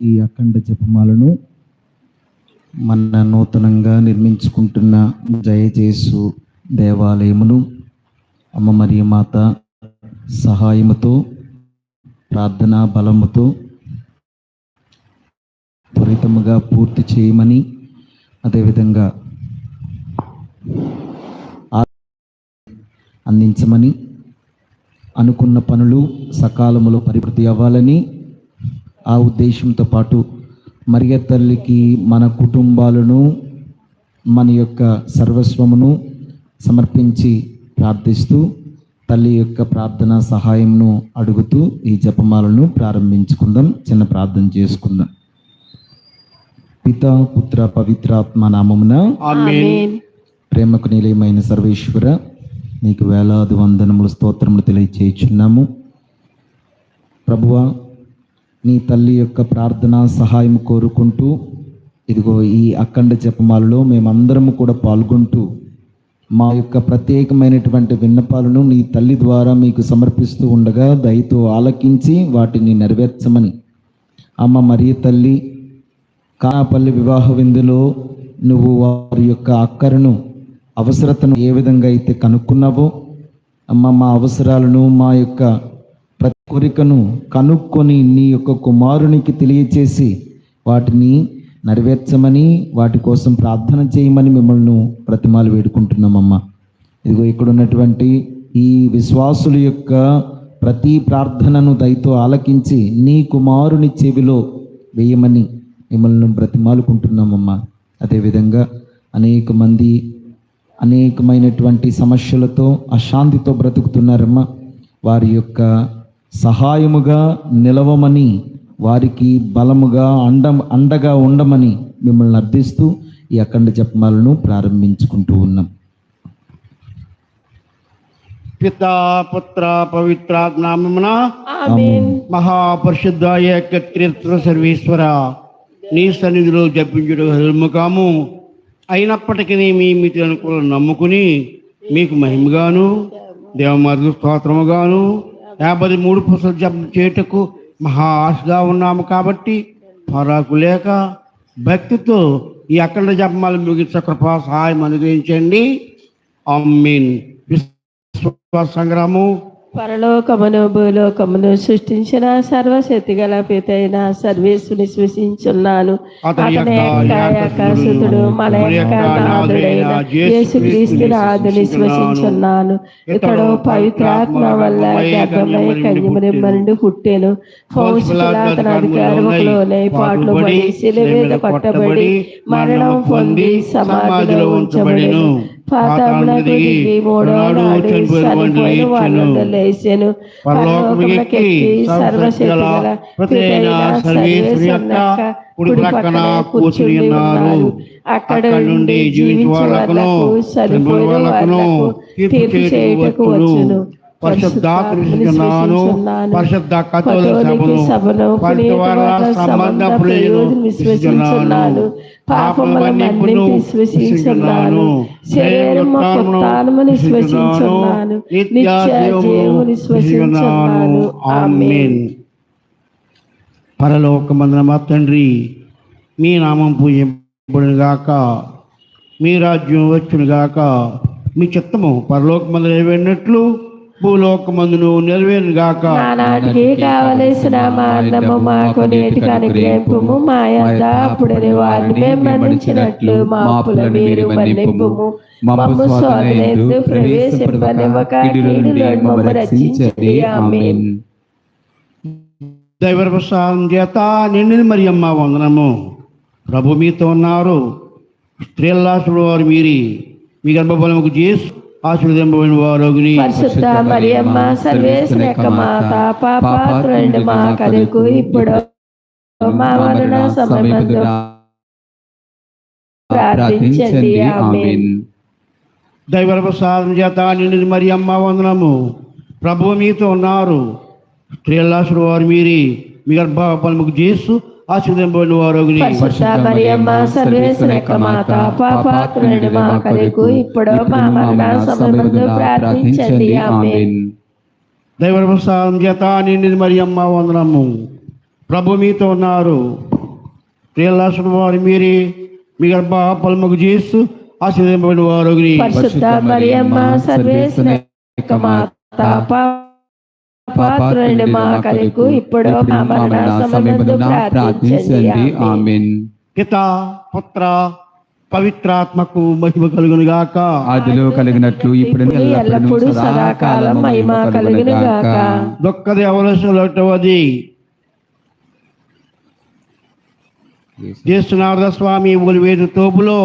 ఈ అఖండ జపమాలను మన నూతనంగా నిర్మించుకుంటున్న జయజేసు దేవాలయమును అమ్మ మరియు మాత సహాయముతో ప్రార్థనా బలముతో త్వరితముగా పూర్తి చేయమని అదేవిధంగా అందించమని అనుకున్న పనులు సకాలములో పరిపృతి అవ్వాలని ఆ ఉద్దేశంతో పాటు మరియ తల్లికి మన కుటుంబాలను మన యొక్క సర్వస్వమును సమర్పించి ప్రార్థిస్తూ తల్లి యొక్క ప్రార్థన సహాయంను అడుగుతూ ఈ జపమాలను ప్రారంభించుకుందాం. చిన్న ప్రార్థన చేసుకుందాం. పిత పుత్ర పవిత్రాత్మ నామమున ప్రేమకు నిలయమైన సర్వేశ్వర నీకు వేలాది వందనములు స్తోత్రములు తెలియచేయుచున్నాము. ప్రభువ నీ తల్లి యొక్క ప్రార్థన సహాయం కోరుకుంటూ ఇదిగో ఈ అఖండ జపమాలలో మేమందరము కూడా పాల్గొంటూ మా యొక్క ప్రత్యేకమైనటువంటి విన్నపాలను నీ తల్లి ద్వారా మీకు సమర్పిస్తూ ఉండగా దయతో ఆలకించి వాటిని నెరవేర్చమని. అమ్మ మరి తల్లి కానాపల్లి వివాహ విందులో నువ్వు వారి యొక్క అక్కరను అవసరతను ఏ విధంగా అయితే కనుక్కున్నావో అమ్మ మా అవసరాలను మా యొక్క కోరికను కనుక్కొని నీ యొక్క కుమారునికి తెలియచేసి వాటిని నెరవేర్చమని వాటి కోసం ప్రార్థన చేయమని మిమ్మల్ని ప్రతిమాలు వేడుకుంటున్నామమ్మా. ఇదిగో ఇక్కడ ఉన్నటువంటి ఈ విశ్వాసుల యొక్క ప్రతి ప్రార్థనను దయతో ఆలకించి నీ కుమారుని చెవిలో వేయమని మిమ్మల్ని బ్రతిమాలుకుంటున్నామమ్మా. అదేవిధంగా అనేక మంది అనేకమైనటువంటి సమస్యలతో అశాంతితో బ్రతుకుతున్నారమ్మా. వారి యొక్క సహాయముగా నిలవమని వారికి బలముగా అండ అండగా ఉండమని మిమ్మల్ని అర్థిస్తూ ఈ అఖండ జపమాలను ప్రారంభించుకుంటూ ఉన్నాం. పితా పుత్ర పవిత్రాత్మమున ఆమేన్. మహాపరిశుద్ధ ఏకత్రిత్వ సర్వేశ్వర నీ సన్నిధిలో జపించుడు హెల్ముఖాము అయినప్పటికీ మీ మితి అనుకూలం నమ్ముకుని మీకు మహిమగాను దేవమార్గ స్తోత్రముగాను యాభై మూడు పుస్తకాలు జపం చేయుటకు మహా ఆశగా ఉన్నాము కాబట్టి పరాకు లేక భక్తితో ఈ అఖండ జపమాలు ముగించ కృపా సహాయం అనుగ్రహించండి. అమ్మీన్. విశ్వ సంగ్రామం. పరలోకమును భూలోకమును సృష్టించిన సర్వశక్తి గల పితైన సర్వేశ్వని విశ్వసించున్నాను. అతని ఏకసుతుడు మన యొక్క నాథుడైన యేసుక్రీస్తు నాథుని విశ్వసించున్నాను. ఇతడు పవిత్రాత్మ వల్ల గర్భమై కన్యమునిమ్మ నుండి పుట్టెను. పౌషులాతన అధికారములోనే పాటలు పడి శిల మీద కొట్టబడి మరణం పొంది సమాధిలో ఉంచబడెను. లేచెను. యొక్క కుడి కూర్చుని ఉన్నారు. అక్కడ నుండి జీవించే వాళ్ళకు వాళ్ళకు తీర్పు చేయుటకు వచ్చును. పరిశుద్ధ సభను పరివార సంబంధ విశ్వసించున్నాను. పాపములన్నిటిని విశ్వసించున్నాను. శరీరం ఉత్తానమును విశ్వసించున్నాను. నిత్య జీవుని విశ్వసించున్నాను. ఆమేన్. పరలోకమందున మా తండ్రి మీ నామం పూజింపడును గాక మీ రాజ్యం వచ్చును గాక మీ చిత్తము పరలోకమందు నెరవేరినట్లు భూలోకమందును నెరవేరును గాక నానాటికి కావలసిన మార్గము మాకు నేటికి అనుగ్రహింపుము మా యొక్క అప్పుడని వారిని మేము మన్నించినట్లు మా అప్పుల మీరు మన్నింపుము. మమ్ము స్వాధీనందు ప్రవేశింపనివ్వక కీడులో మమ్ము రక్షించండి. ఆమేన్. దైవ ప్రసాదం చేత నిండిన మరి అమ్మ వందనము. ప్రభు మీతో ఉన్నారు. స్త్రీల్లాసుడు వారు మీరి. మీ గర్భఫలముకు చేసి ఆశీర్వదింపబడిన వారు పరిశుద్ధ మరియమ్మ సర్వేశ్వర యొక్క మాత మా కలుగు ఇప్పుడు మా మరణ సమయమందు ప్రార్థించండి. ఆమేన్. దైవ ప్రసాదం చేత నిండి మరి అమ్మ వందనము. ప్రభు మీతో ఉన్నారు. స్త్రీలాసుడు వారు మీరి మీ గర్భ పలుముకు చేస్తూ ఆశీర్వదింపబడిన వారు పరిశుద్ధ మరియమ్మ సర్వేశ్వర యొక్క మాత పాపాత్రుని మా కొరకు ఇప్పుడు మా మరణ సమయమందు ప్రార్థించండి. ఆమేన్. దైవ ప్రసాదం చేత నిండి మరి అమ్మ వందనము. ప్రభు మీతో ఉన్నారు. స్త్రీలాసుడు వారు మీరి మీ గర్భ పలుముకు చేస్తూ ఆశీర్వదింపబడిన వారు పరిశుద్ధ మరియమ్మ సర్వేశ్వర యొక్క మాత. మా కొరకు ఇప్పుడు మా మరణ సమయమందు ప్రార్థించండి ఆమేన్ పిత పుత్ర పవిత్రాత్మకు మహిమ కలుగును గాక ఆదిలో కలిగినట్లు ఇప్పుడు ఎల్లప్పుడూ సదాకాలం మహిమ కలుగును గాక చేస్తున్నారు స్వామి ఒలివేరు తోపులో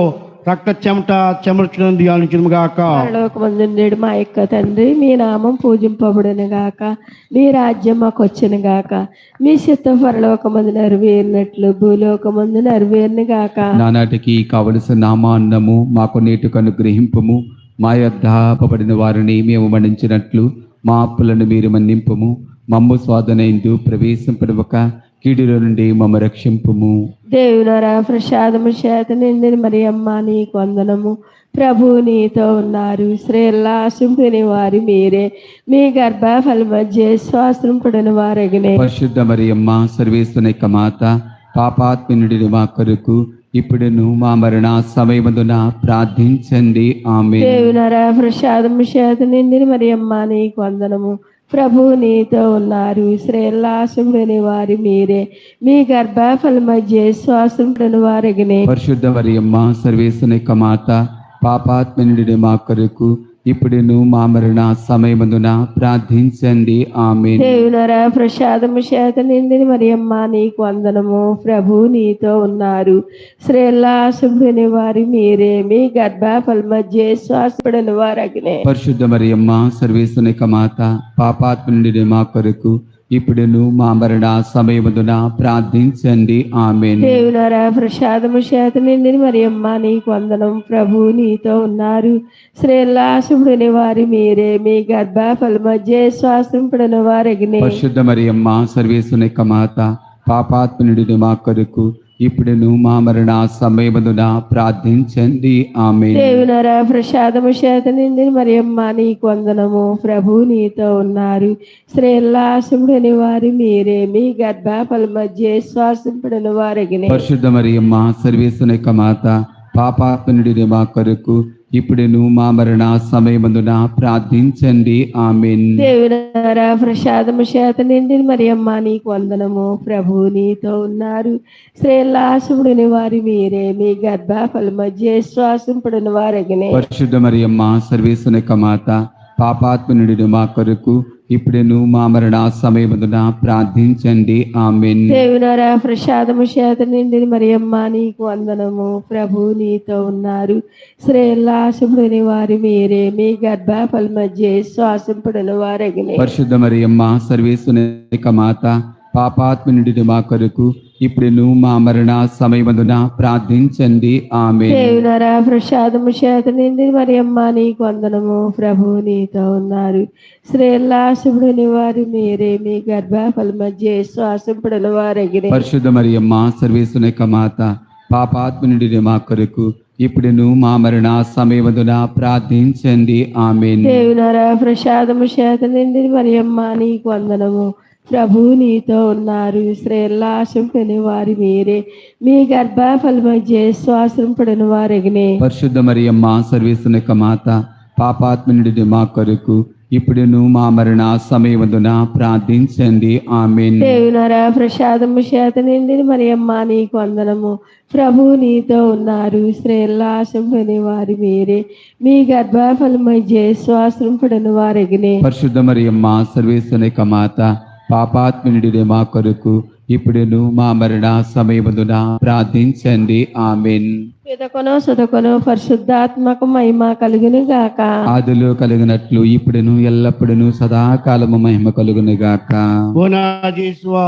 రక్త చెమట చెమర్చడం ధ్యానించను గాక. పరలోకమందు నేడు మా యొక్క తండ్రి మీ నామం పూజింపబడును గాక. మీ రాజ్యం మాకు వచ్చును గాక. మీ చిత్తం పరలోకమందు నెరవేరినట్లు భూలోకమందు నెరవేరును గాక. నానాటికి కావలసిన నామాన్నము మాకు నేటికి అనుగ్రహింపము. మా యొద్ద వారిని మేము మన్నించినట్లు మా అప్పులను మీరు మన్నింపము. మమ్ము స్వాదనైందు ప్రవేశింపడవక కీడుల నుండి మమ్మ రక్షింపుము. దేవునరా ప్రసాదము చేత నిందిన మరి అమ్మ నీకు వందనము. ప్రభు నీతో ఉన్నారు. శ్రేల్లాసింపుని వారి మీరే. మీ గర్భఫల మధ్య శ్వాసం పడిన వారగినే. పరిశుద్ధ మరియమ్మ సర్వేశ్వన యొక్క మాత పాపాత్మినుడి మా కొరకు ఇప్పుడును మా మరణ సమయమందున ప్రార్థించండి. ఆమె దేవునరా ప్రసాదము చేత నిందిన మరి అమ్మ నీకు వందనము. ప్రభు నీతో ఉన్నారు. శ్రేల్లాసింపుని వారి మీరే. మీ గర్భఫల మధ్య శ్వాసం పడిన వారగినే. పరిశుద్ధ మరియమ్మ సర్వేశ్వన యొక్క మాత పాపాత్మనుడి మా కొరకు ఇప్పుడును మా మరణ సమయమందున ప్రార్థించండి. ఆమె దేవునరా ప్రసాదము చేత నిందిని మరియమ్మ నీకు వందనము. ప్రభు నీతో ఉన్నారు. శ్రేల్లాసుని వారి మీరే. మీ గర్భఫల మధ్య శ్వాసపడిన వారు అగ్నే పరిశుద్ధ మరియమ్మ సర్వేశ్వన యొక్క మాత పాపాత్మనుడి మా కొరకు ఇప్పుడును మా మరణ సమయమందున ప్రార్థించండి. ఆమె దేవునరా ప్రసాదము చేత నిందిని మరియమ్మ నీకు వందనం. ప్రభు నీతో ఉన్నారు. శ్రేల్లాసుడిని వారి మీరే. మీ గర్భఫల మధ్య శ్వాసపడిన వారు పరిశుద్ధ మరియమ్మ సర్వేశ్వన యొక్క మాత పాపాత్మనుడి మా కొరకు ఇప్పుడును మా మరణ సమయమందున ప్రార్థించండి. ఆమె దేవునరా ప్రసాదము చేత నిందిని మరియమ్మ నీకు వందనము. ప్రభు నీతో ఉన్నారు. శ్రేల్లాసుడిని వారి మీరే. మీ గర్భఫల మధ్య శ్వాసింపడిన వారగినే. పరిశుద్ధ మరియమ్మ సర్వేశ్వన యొక్క మాత పాపాత్మనుడి మా కొరకు ఇప్పుడును మా మరణ సమయమందున ప్రార్థించండి. ఆమెన్. దేవునరా ప్రసాదము చేత నిండిన మరియమ్మ నీకు వందనము. ప్రభు నీతో ఉన్నారు. శ్రేల్లాసుడిని వారి మీరే. మీ గర్భఫల మధ్య శ్వాసింపడిన వారగినే. పరిశుద్ధ మరియమ్మ సర్వేశ్వన యొక్క మాత పాపాత్మనుడి మా కొరకు ఇప్పుడును మా మరణ సమయమందున ప్రార్థించండి. ఆమెన్. దేవునరా ప్రసాదము చేత నిండిన మరియమ్మ నీకు వందనము. ప్రభు నీతో ఉన్నారు. శ్రేల్లాసుడిని వారి మీరే. మీ గర్భఫల మధ్య శ్వాసింపడిన వారగినే. పరిశుద్ధ మరియమ్మ సర్వేశ్వన యొక్క మాత పాపాత్మనుడి మా కొరకు ఇప్పుడును మా మరణ సమయమందున ప్రార్థించండి. ఆమెన్. దేవునరా ప్రసాదము చేత నిండిన మరియమ్మ నీకు వందనము. ప్రభు నీతో ఉన్నారు. శ్రేల్లాసుడిని వారి మీరే మీ గర్భఫల మధ్య శ్వాసింపడిన వారగినే పరిశుద్ధ మరియమ్మ సర్వేశ్వన యొక్క మాత పాపాత్మనుడి మా కొరకు ఇప్పుడును మా మరణ సమయమందున ప్రార్థించండి. ఆమెన్. దేవునరా ప్రసాదము చేత నిండిన మరియమ్మ నీకు వందనము. ప్రభు నీతో ఉన్నారు. శ్రేల్లాసింపని వారి మీరే. మీ గర్భఫల మధ్య శ్వాసం పడిన వారగినే. పరిశుద్ధ మరియమ్మ సర్వేశ్వన యొక్క మాత పాపాత్మనుడి మా కొరకు ఇప్పుడును మా మరణ సమయమందున ప్రార్థించండి. ఆమెన్. దేవునరా ప్రసాదము చేత నిండిన మరియమ్మ నీకు వందనము. ప్రభు నీతో ఉన్నారు. శ్రేల్లాసింపని వారి మీరే. మీ గర్భఫల మధ్య శ్వాసం పడిన వారగినే. పరిశుద్ధ మరియమ్మ సర్వేశ్వన యొక్క మాత పాపాత్మనుడి మా కొరకు. ఇప్పుడును మా మరణ సమయమున ప్రార్థించండి. ఆమెన్. పిదకొను సుదకొను పరిశుద్ధాత్మకు మహిమ కలుగును గాక ఆదిలో కలిగినట్లు ఇప్పుడును ఎల్లప్పుడును సదాకాలము మహిమ కలుగును గాక ఓ నా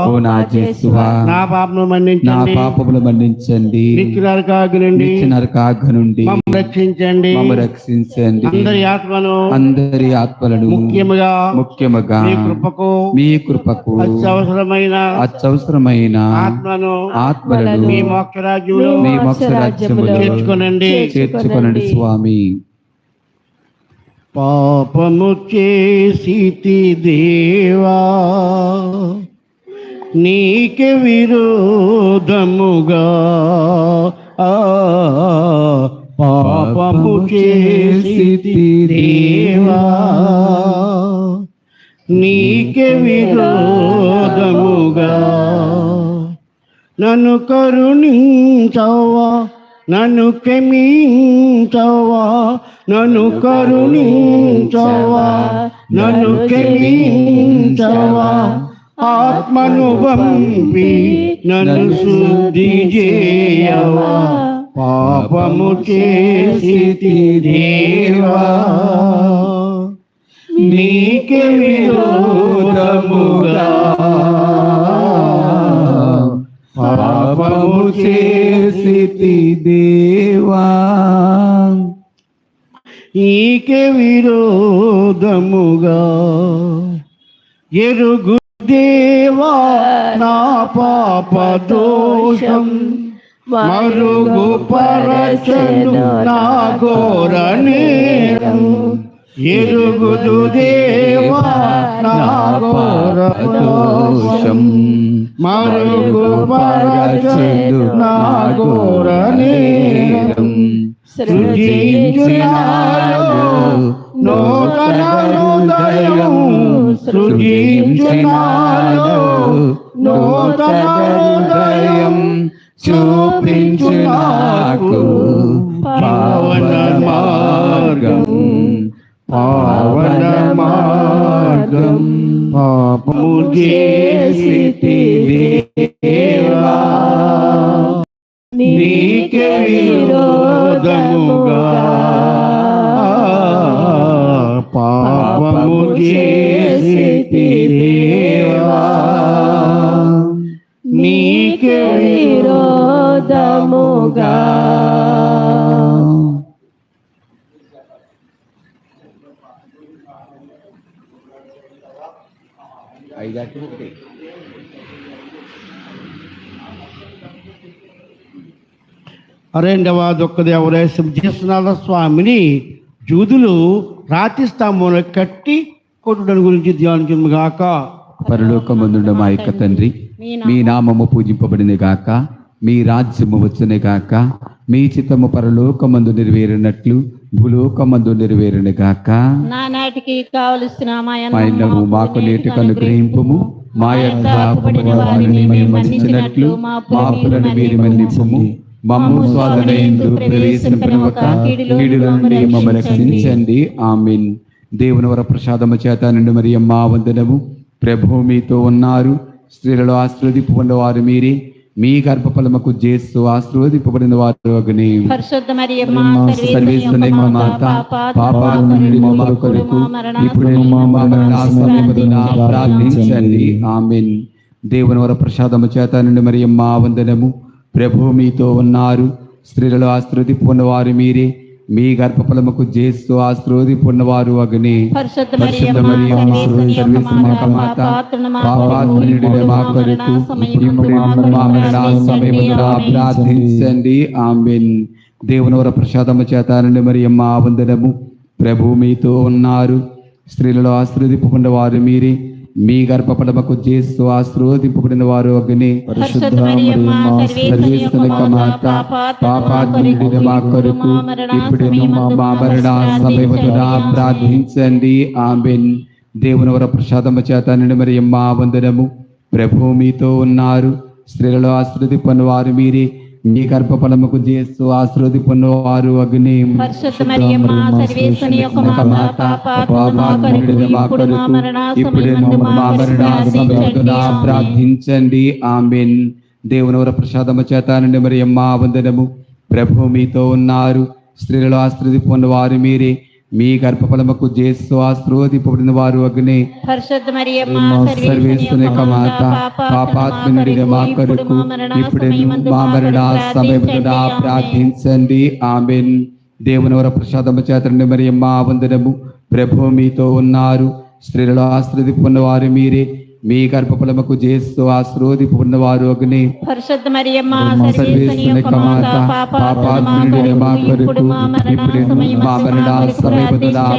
ఓ నా జేసువా నా పాపములు మన్నించండి. నిత్యురాలు కాగునండి నరకాగ్ర నుండి మమ్మల్ని రక్షించండి. మమ్మ రక్షించండి. అందరి ఆత్మను. అందరి ఆత్మలను ముఖ్యముగా ముఖ్యముగా మీ కృపకు మీ కృపకు అత్యవసరమైన అత్యవసరమైన ఆత్మను ఆత్మలను మీ మోక్షరాజ్యంలో మీ మోక్షరాజ్యములో చేర్చుకొనండి. చేర్చుకొనండి స్వామి. పాపము చేసి దేవా నీకే విరోధముగా ఆ, పాపము చేసి దేవా. నీకే విరోధముగా. నన్ను కరుణించవా నన్ను క్షమించవా నన్ను కరుణించవా నన్ను క్షమించవా. ఆత్మను పంపి నన్ను శుద్ధి చేయవా. పాపము చేసి దేవా నీకే విరోధముగా. పాపము చేసి దేవా. నీకే విరోధముగా. ఎరుగు దేవా నా పాప దోషం. మరుగు పరచను నా ఘోర నేరం. ఎరుగుదు దేవా నా దోషం మరుగు పరచను నా ఘోర నేరం సృజించునాలో నూతన హృదయం సృజించునాలో నూతన హృదయం చూపించు నాకు పావన మార్గం పావన మార్గం పాపము దేవా నీకే విరోధముగా పాపము దేవా నీకే విరోధముగా రెండవ దుఃఖ దేవరేశం చేస్తున్న స్వామిని? జూదులు రాతి స్తంభంలో కట్టి కొట్టుడని గురించి ధ్యానించము గాక. పరలోకమందుండ మా యొక్క తండ్రి మీ నామము పూజింపబడిన గాక మీ రాజ్యము వచ్చునే గాక మీ చిత్తము పరలోకమందు నెరవేరినట్లు భూలోకమందు నెరవేరిన గాక. నానాటికి కావలసిన మాకు నేటికి అనుగ్రహింపుము. మా యొక్క అపరాధములను వారిని మేము మన్నించినట్లు మా అప్పులను మీరు మన్నింపుము. మమ్ము స్వాధీనందు ప్రవేశింపనవక కీడుల నుండి మమ్మల్ని రక్షించండి. ఆమీన్. దేవుని వర ప్రసాదము చేత నుండి మరి అమ్మా వందనము. ప్రభు మీతో ఉన్నారు. స్త్రీలలో ఆశీర్వదింపబడిన వారు మీరే. మీ గర్భఫలముకు చేస్తూ ఆశీర్వదింపబడిన వారు అగ్ని. ప్రార్థించండి. ఆమెన్. దేవుని వర ప్రసాదము చేత నుండి మరి మా వందనము. ప్రభు మీతో ఉన్నారు. స్త్రీలలో ఆశీర్వదింపున్న వారు మీరే. మీ గర్భఫలముకు అగ్ని. ఇప్పుడు మా మరణ సమయమున ప్రార్థించండి ఆమెన్. దేవుని వర ప్రసాదము చేత నుండి మరి అమ్మ వందనము. ప్రభు మీతో ఉన్నారు. స్త్రీలలో ఆశీర్వదింపబడిన వారు మీరే. మీ గర్భఫలముకు చేస్తూ ఆశీర్వదింపబడిన వారు అగ్ని. పరిశుద్ధ మరియమ్మ సర్వేశ్వరుని యొక్క మాత పాపాత్ముడి మా కొరకు ఇప్పుడు మా మరణ సమయమున ప్రార్థించండి. ఆమెన్. దేవుని వర ప్రసాదము చేత నుండి మరి అమ్మ వందనము. ప్రభు మీతో ఉన్నారు. స్త్రీలలో ఆశ్రదిపని వారు మీరే. మీ గర్భఫలముకు చేస్తూ ఆశ్రోదిపున్న వారు అగ్ని ప్రార్థించండి. ఆమెన్. దేవుని వర ప్రసాదము చేత నుండి మరి అమ్మ వందనము. ప్రభు మీతో ఉన్నారు. స్త్రీలలో ఆశ్రదిపున్న వారు మీరే. మీ గర్భఫలముకు చేస్తూ ఆశ్రోదిపడిన వారు అగ్ని. సర్వేశ్వని మాత మా కొరకు ఇప్పుడు మా మరణ ప్రార్థించండి. ఆమెన్. దేవుని వర ప్రసాదము చేతండి మరి మా వందనము. ప్రభు మీతో ఉన్నారు. స్త్రీలలో ఆశ్రదిపున్న వారు మీరే. మీ గర్భఫలముకు చేస్తూ ఆశ్రోదిపున్న వారు అగ్ని. పరిశుద్ధ మరియమ్మ.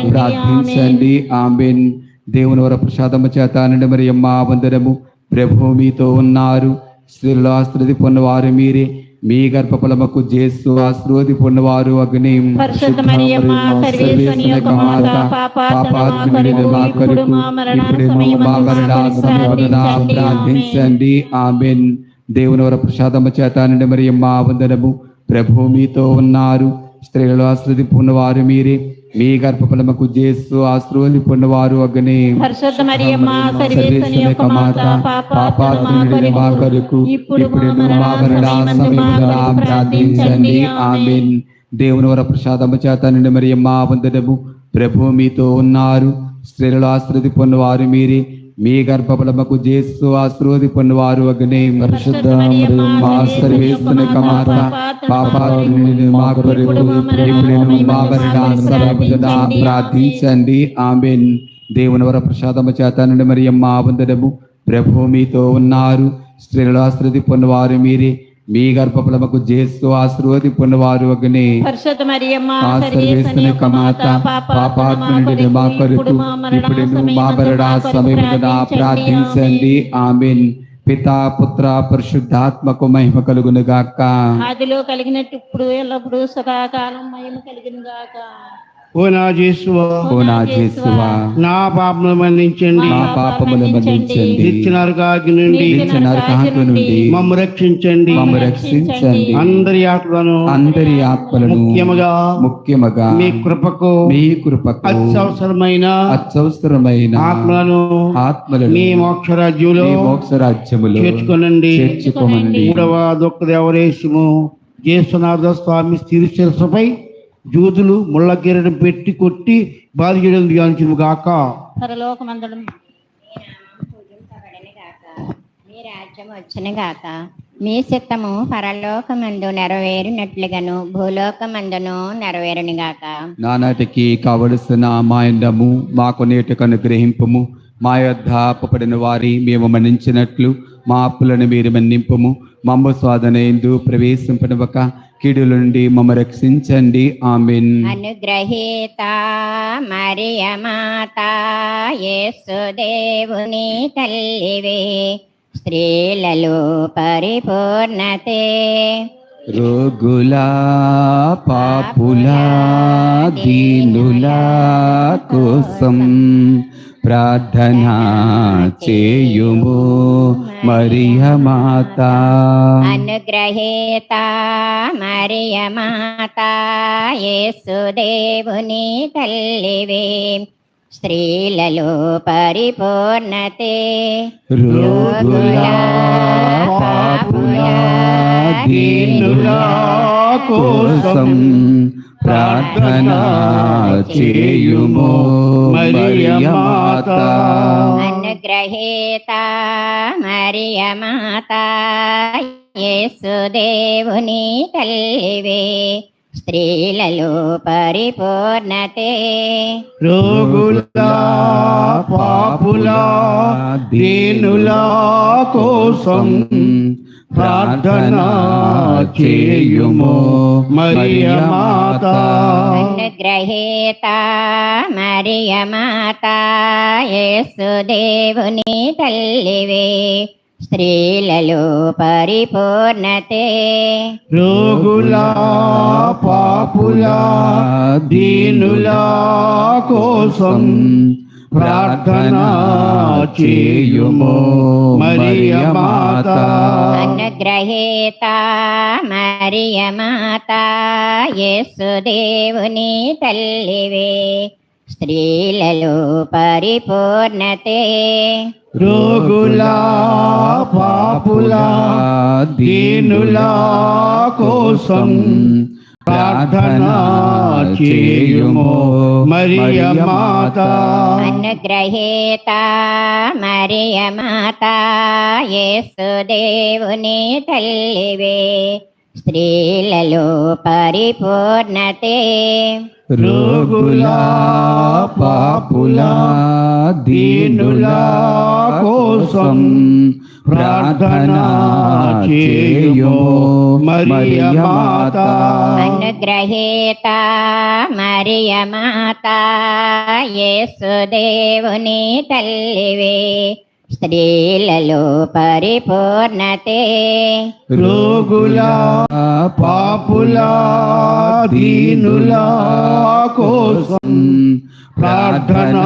ప్రార్థించండి. ఆమెన్. దేవుని వర ప్రసాదము చేత నుండి మరి అమ్మ వందనము. ప్రభు మీతో ఉన్నారు. స్త్రీలలో ఆశ్రది పొన్నవారు మీరే. మీ గర్భఫలముకు చేస్తూ ఆశ్రోది పొన్నవారు అగ్ని. ప్రార్థించండి. ఆమేన్. ఆమెన్ దేవుని వర ప్రసాదము చేత నుండి మరి అమ్మ వందనము. ప్రభు మీతో ఉన్నారు. స్త్రీలలో ఆశ్రది పొన్నవారు మీరే. మీ గర్భఫలముకు చేస్తూ ఆశ్రోది పొన్నవారు అగ్ని. పరిశుద్ధ మరియమ్మ సర్వేశ్వని యొక్క మాత పాపాత్మనుడి మా కొరకు ఇప్పుడు మా మరణ సమయమందు ప్రార్థించండి. ఆమేన్ ఆమెన్. దేవుని వర ప్రసాదము చేత నుండి మరి అమ్మ వందనము. ప్రభు మీతో ఉన్నారు. స్త్రీలలో ఆశ్రది పొన్నవారు మీరే. మీ గర్భఫలముకు చేస్తూ ఆశ్రోది పొన్నవారు అగ్ని. పరిశుద్ధ మా సర్వేశ్వని యొక్క మాత పాపాత్ముని మా కొరకు ఇప్పుడు మా సమయమున ప్రార్థించండి ఆమెన్. దేవుని వర ప్రసాదము చేత నుండి మరి అమ్మ వందనము ప్రభు మీతో ఉన్నారు. స్త్రీలలో ఆశ్రది పొన్నవారు మీరే. మీ గర్భఫలముకు చేస్తూ ఆశ్రోది పొన్నవారు అగ్ని. పరిశుద్ధ మరియమ్మ సర్వేశ్వని కొరకు ఇప్పుడు మా ప్రార్థించండి. ఆమెన్. పితా పుత్ర పరిశుద్ధాత్మకు మహిమ కలుగును గాక. ఆదిలో కలిగినట్టు ఇప్పుడు ఎల్లప్పుడు సదాకాలం మహిమ కలిగిన గాక. ఓ నా ఓ నా నా పాపములు మన్నించండి. మా పాపములు మన్నించండి. నిత్యనరక ఆజ్ఞ నుండి నుండి మమ్ము రక్షించండి. మమ్ము రక్షించండి. అందరి ఆత్మలను అందరి ఆత్మలను ముఖ్యముగా ముఖ్యముగా మీ కృపకు మీ కృపకు అత్యవసరమైన అత్యవసరమైన ఆత్మలను ఆత్మలను మీ మోక్ష రాజ్యంలో మోక్ష రాజ్యములు చేర్చుకొనండి. చేర్చుకోమండి మూడవ జేసునాథ స్వామి స్థిరశిరసపై జూదులు ముళ్ళ కిరీటం పెట్టి కొట్టి బాధ చేయడం ధ్యానించును గాక. పరలోకమందడం. మీ రాజ్యం వచ్చిన గాక. మీ చిత్తము పరలోకమందు నెరవేరినట్లుగాను. భూలోకమందును నెరవేరును గాక. నానాటికి కావలసిన మాయండము మాకు నేటికి అనుగ్రహింపము మా యొద్ద అప్పపడిన వారి మేము మన్నించినట్లు మా అప్పులను మీరు మన్నింపము. మమ్మ స్వాదన ఎందు ప్రవేశింపనివ్వక కీడుల నుండి మమ్మ రక్షించండి. ఆమెన్. అనుగ్రహీత మరియ మాత యేసు దేవుని తల్లివే. స్త్రీలలో పరిపూర్ణతే. రోగులా పాపులా దీనులా కోసం. ప్రార్థన చేయుము మరియ మాత. అనుగ్రహీత మరియ మాత యేసు దేవుని తల్లివే. స్త్రీలలో పరిపూర్ణతే. రోగులా పాపులా దీనులా కోసం ప్రార్థన చేయుము మరియ మాత అనుగ్రహీత మరియ మాత యేసు దేవుని తల్లివే స్త్రీలలో పరిపూర్ణతే. రోగుల పాపుల దీనుల కోసం ప్రార్థన చేయుము. మరియ మాత. అనుగ్రహీత మరియ మాత యేసు దేవుని తల్లివే. స్త్రీలలో పరిపూర్ణతే. రోగుల పాపుల దీనుల కోసం ప్రార్థన చేయుము మరియ మాత. అనుగ్రహీత మరియ మాత యేసుదేవుని తల్లివే. స్త్రీలలో పరిపూర్ణతే. రోగుల పాపుల దీనుల కోసం ప్రార్థన చేయుము. మరియ మాత. అనుగ్రహీత మరియ మాత. యేసుదేవుని తల్లివే. స్త్రీలలో పరిపూర్ణతే. రోగులా పాపులా దీనులా కోసం ప్రార్థన చేయుము. మరియమాత అనుగ్రహీత మరియమాత యేసుదేవుని తల్లివే. స్త్రీలలో పరిపూర్ణతే. రోగుల పాపుల దీనుల కోసం ప్రార్థన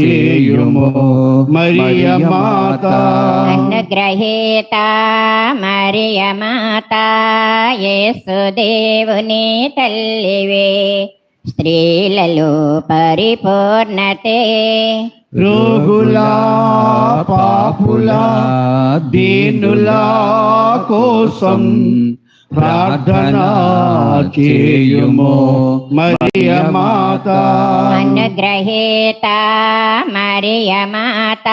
చేయుము. మరియ మాత. అనుగ్రహీత మరియ మాత యేసుదేవుని తల్లివే. స్త్రీలలో పరిపూర్ణతే. రోగుల పాపుల దీనుల కోసం ప్రార్థన చేయుము. మరియ మాత. అనుగ్రహీత మరియ మాత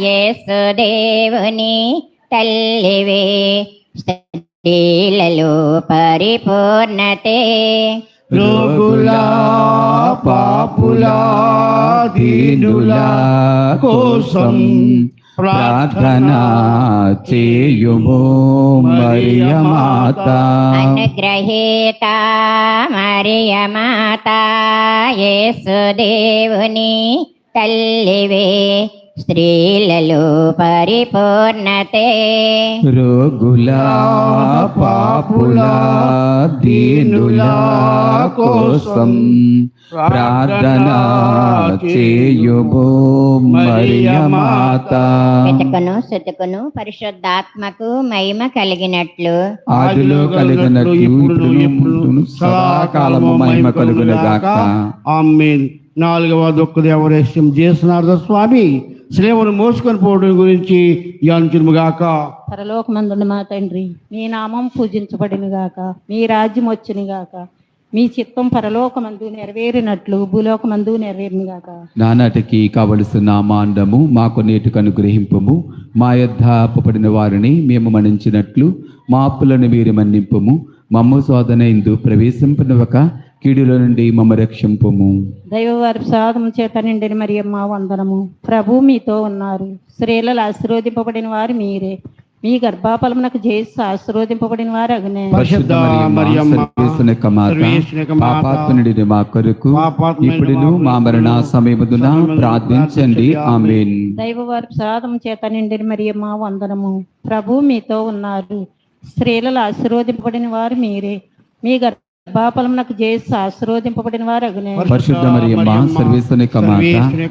యేసుదేవుని తల్లివే. స్త్రీలలో పరిపూర్ణతే. రోగుల పాపుల దీనుల కోసం ప్రార్థన చేయుము మరియ మాత. అనుగ్రహీత మరియ మాత యేసుదేవుని తల్లివే. స్త్రీలలో పరిపూర్ణతే. రోగుల పాపుల దీనుల కోసం ప్రార్థన చేయుము మరియ మాత. వెతకును సుతుకును పరిశుద్ధాత్మకు మహిమ కలిగినట్లు. ఆదిలో కలిగినట్లు ఇప్పుడు ఇప్పుడు సదాకాలము మహిమ కలుగునుగాక. ఆమెన్. నాలుగవ దుఃఖ దేవరేశ్యం చేస్తున్నారు స్వామి. శ్రేమను మోసుకొని పోవడం గురించి ధ్యానించుగాక పరలోకమందున్న మా తండ్రి. మీ నామం పూజించబడిన గాక మీ రాజ్యం వచ్చిన గాక మీ చిత్తం పరలోకమందు నెరవేరినట్లు భూలోకమందు నెరవేరిన గాక నానాటికి కావలసిన మాండము మాకు నేటికి అనుగ్రహింపము. మా యొద్ద అప్పబడిన వారిని మేము మన్నించినట్లు మా అప్పులను మీరు మన్నింపము. మమ్మ శోధన ఇందు ప్రవేశింపనివ్వక కీడుల నుండి మమ్మ రక్షింపము దైవవారి సాధం చేత నిండిన మరియమ్మ వందనము. ప్రభు మీతో ఉన్నారు. స్త్రీలలో ఆశీర్వదింపబడిన వారు మీరే. మీ గర్భాఫలమునకు చేసి ఆశీర్వదింపబడిన వారు అగునే. పాపాత్మునిడి మా కొరకు ఇప్పుడును మా మరణ సమయముదున ప్రార్థించండి. ఆమెన్. దైవవారి సాధం చేత నిండిన మరియమ్మ వందనము. ప్రభు మీతో ఉన్నారు. స్త్రీలలో ఆశీర్వదింపబడిన వారు మీరే. మీ గర్భాఫలమునకు చేసి ఆశీర్వదింపబడిన వారు అగునే పరిశుద్ధ మరియమ్మ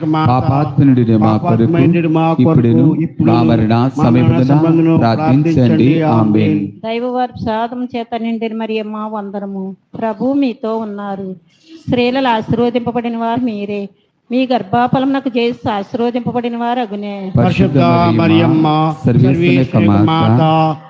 మాత, పాపాత్మునిడి మా కొరకు పాపాత్మునిడి మా కొరకు, ఇప్పుడును ఇప్పుడును మా మరణ సమయముదున సమయమున ప్రార్థించండి. ఆమెన్. దైవవారి సాధం చేత నిండిన మరియమ్మ వందనము. ప్రభు మీతో ఉన్నారు. స్త్రీలలో ఆశీర్వదింపబడిన వారు మీరే. మీ గర్భాఫలమునకు చేసి ఆశీర్వదింపబడిన వారు అగునే. పరిశుద్ధ మరియమ్మ సర్వేశ్వరుని యొక్క మాత,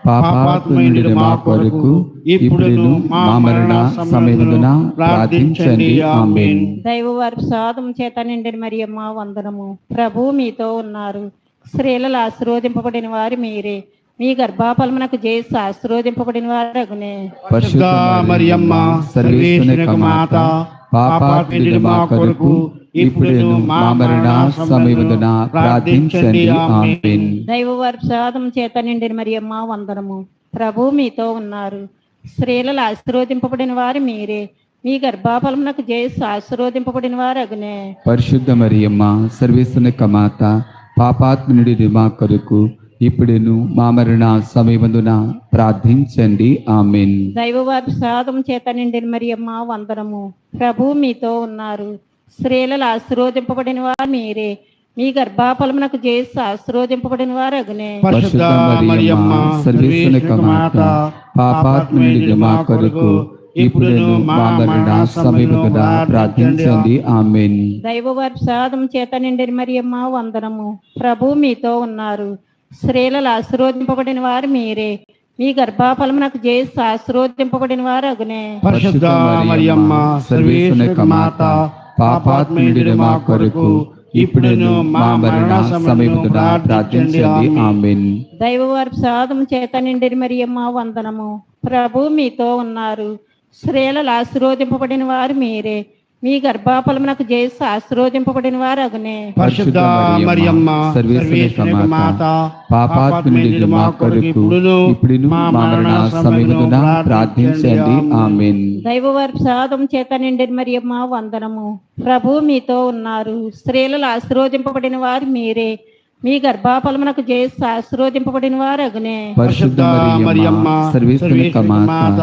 పాపాత్మునిడి మా కొరకు ఇప్పుడును మా మరణ సమయమున ప్రార్థించండి. ఆమెన్. దైవవారి సాధం చేత నిండిన మరియమ్మ వందనము. ప్రభు మీతో ఉన్నారు. స్త్రీలలో ఆశీర్వదింపబడిన వారు మీరే. మీ గర్భాఫలమునకు చేసి ఆశీర్వదింపబడిన వారు అగునే. పరిశుద్ధ మరియమ్మ సర్వేశ్వరుని యొక్క మాత పాపాత్మునిడి మా కొరకు ఇప్పుడును మా మరణ సమయమున ప్రార్థించండి. ఆమెన్. దైవవారి సాధం చేత నిండిన మరియమ్మ వందనము. ప్రభు మీతో ఉన్నారు. స్త్రీలలో ఆశీర్వదింపబడిన వారు మీరే. మీ గర్భాఫలమునకు చేసి ఆశీర్వదింపబడిన వారు అగునే. పరిశుద్ధ మరియమ్మ సర్వేశ్వరుని యొక్క మాత పాపాత్మునిడి మా కొరకు ఇప్పుడును మా మరణ సమయమున ప్రార్థించండి. ఆమెన్. దైవవారి సాధం చేత నిండిన మరియమ్మ వందనము. ప్రభు మీతో ఉన్నారు. స్త్రీలలో ఆశీర్వదింపబడిన వారు మీరే. మీ గర్భాఫలమునకు చేసి ఆశీర్వదింపబడిన వారు అగునే. పాపాత్ముడి మా కొరకు మా మరణ ప్రార్థించండి. ఆమెన్. దైవ ప్రసాదం చేత నిండిన మరియమ్మ వందనము. ప్రభు మీతో ఉన్నారు. స్త్రీలలో ఆశీర్వదింపబడిన వారు మీరే. మీ గర్భాఫలమునకు చేసి ఆశీర్వదింపబడిన వారు అగునే. పరిశుద్ధ మరియమ్మ సర్వేశ్వరుని యొక్క మాత పాపాత్ముడి మా కొరకు ఇప్పుడును మా మరణ సమయమున ప్రార్థించండి. ఆమెన్. దైవ ప్రసాదం చేత నిండిన మరియమ్మ వందనము. ప్రభు మీతో ఉన్నారు. స్త్రీలలో ఆశీర్వదింపబడిన వారు మీరే. మీ గర్భాఫలమునకు చేసి ఆశీర్వదింపబడిన వారు అగునే పరిశుద్ధ మరియమ్మ సర్వేశ్వరుని మాత పాపాత్ముడి మా కొరకు ఇప్పుడును మా మరణ సమయమున ప్రార్థించండి. ఆమెన్. దైవ ప్రసాదం చేత నిండిన మరియమ్మ వందనము. ప్రభు మీతో ఉన్నారు. స్త్రీలలో ఆశీర్వదింపబడిన వారు మీరే. మీ గర్భాఫలమునకు చేసి ఆశీర్వదింపబడిన వారు అగునే పరిశుద్ధ మరియమ్మ సర్వేశ్వరుని యొక్క మాత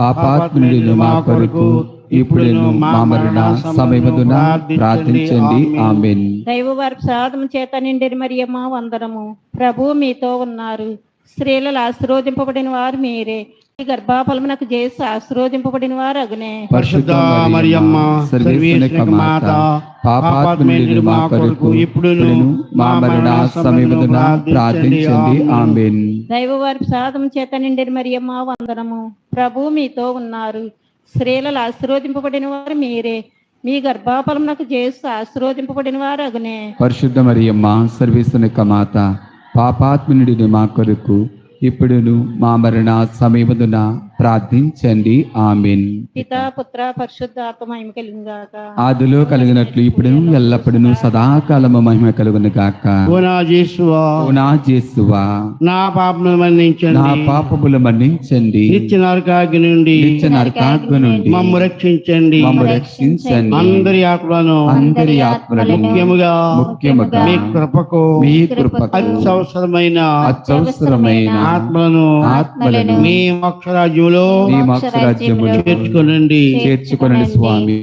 పాపాత్ముడి మా కొరకు ఇప్పుడును మా మరణ సమయమున ప్రార్థించండి. ఆమెన్. దైవ ప్రసాదం చేత నిండిన మరియమ్మ వందనము. ప్రభు మీతో ఉన్నారు. స్త్రీలలో ఆశీర్వదింపబడిన వారు మీరే. గర్భాఫలమునకు చేసి ఆశీర్వదింపబడిన వారు అగునే. పరిశుద్ధ మరియమ్మ మాత పాపాత్ముడి మా కొరకు ఇప్పుడును మా మరణ సమయమున ప్రార్థించండి. ఆమెన్. దైవ ప్రసాదం చేత నిండిన మరియమ్మ వందనము. ప్రభు మీతో ఉన్నారు. స్త్రీలలో ఆశీర్వదింపబడిన వారు మీరే. మీ గర్భాఫలం నాకు చేస్తూ ఆశీర్వదింపబడిన వారు అగునే పరిశుద్ధ మరియమ్మ సర్వేశ్వరుని మాత పాపాత్మనుడిని మా కొరకు ఇప్పుడును మా మరణ సమయమున ప్రార్థించండి. ఆమెన్. పితా పుత్ర పరిశుద్ధాత్మ కలిగిందాక ఆదిలో కలిగినట్లు ఇప్పుడు ఎల్లప్పుడూ సదాకాలము మహిమ కలుగును గాక. ఓ నా యేసువా, ఓ నా మన్నించండి. పాపములు మన్నించండి. నిత్య నరకాగ్ని నుండి నిత్య నరకాగ్ని నుండి మమ్ము రక్షించండి. మమ్ము రక్షించండి. అందరి ఆత్మలను అందరి ఆత్మలను ముఖ్యముగా ముఖ్యముగా మీ కృపకు మీ కృపకు అత్యవసరమైన అత్యవసరమైన ఆత్మలను ఆత్మలను మీ మోక్షరాజ్యంలో మీ మోక్షరాజ్యములో చేర్చుకోనండి. చేర్చుకొనండి స్వామి.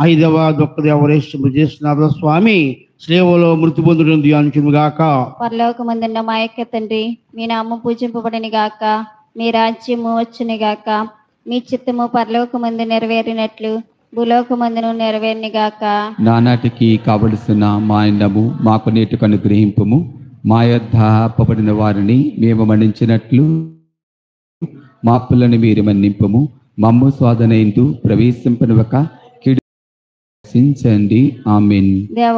ఐదవ దుఃఖదేవరేశ్వరు చేస్తున్నారు స్వామి. సేవలో మృతి పొందడం ధ్యానించుగాక పరలోకమందున్న మా యొక్క తండ్రి మీ నామం పూజింపబడిన గాక. మీ రాజ్యము వచ్చుని గాక. మీ చిత్తము పరలోకమందు నెరవేరినట్లు భూలోకమందును నెరవేరిన గాక. నానాటికి కావలసిన మా అన్నము మాకు నేటికి అనుగ్రహింపము మా యొద్ద అప్పబడిన వారిని మేము మన్నించినట్లు మా మీరు మన్నింపము. మమ్ము స్వాదనైందు ప్రవేశింపనివ్వక ఒక రక్షించండి ఆమెన్.